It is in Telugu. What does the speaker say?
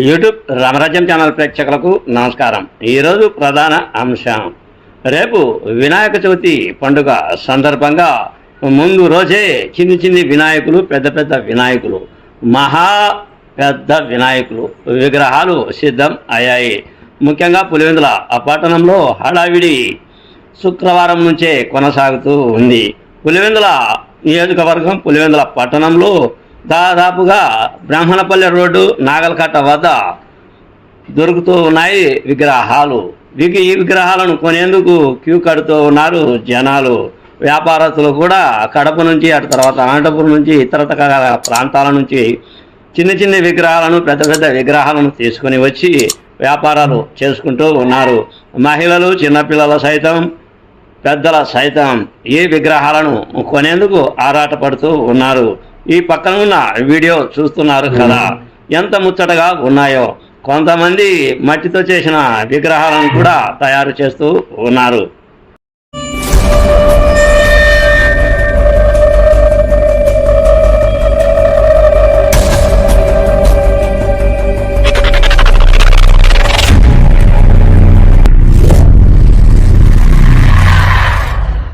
యూట్యూబ్ రామరాజ్యం ఛానల్ ప్రేక్షకులకు నమస్కారం. ఈరోజు ప్రధాన అంశం. రేపు వినాయక చవితి పండుగ సందర్భంగా ముందు రోజే చిన్ని చిన్ని వినాయకులు పెద్ద పెద్ద వినాయకులు మహా పెద్ద వినాయకులు విగ్రహాలు సిద్ధం అయ్యాయి. ముఖ్యంగా పులివెందుల ఆ పట్టణంలో హడావిడి శుక్రవారం నుంచే కొనసాగుతూ ఉంది. పులివెందుల నియోజకవర్గం పులివెందుల పట్టణంలో దాదాపుగా బ్రాహ్మణపల్లి రోడ్డు నాగల్కట్ట వద్ద దొరుకుతూ ఉన్నాయి విగ్రహాలు. విగ్ ఈ విగ్రహాలను కొనేందుకు క్యూ కడుతూ ఉన్నారు జనాలు. వ్యాపారస్తులు కూడా కడప నుంచి అటు తర్వాత అనంతపురం నుంచి ఇతర ప్రాంతాల నుంచి చిన్న చిన్న విగ్రహాలను పెద్ద పెద్ద విగ్రహాలను తీసుకొని వచ్చి వ్యాపారాలు చేసుకుంటూ ఉన్నారు. మహిళలు చిన్నపిల్లల సైతం పెద్దల సైతం ఈ విగ్రహాలను కొనేందుకు ఆరాటపడుతూ ఉన్నారు. ఈ పక్కన ఉన్న వీడియో చూస్తున్నారు కదా. ఎంత ముచ్చటగా ఉన్నాయో. కొంతమంది మట్టితో చేసిన విగ్రహాలను కూడా తయారు చేస్తూ ఉన్నారు.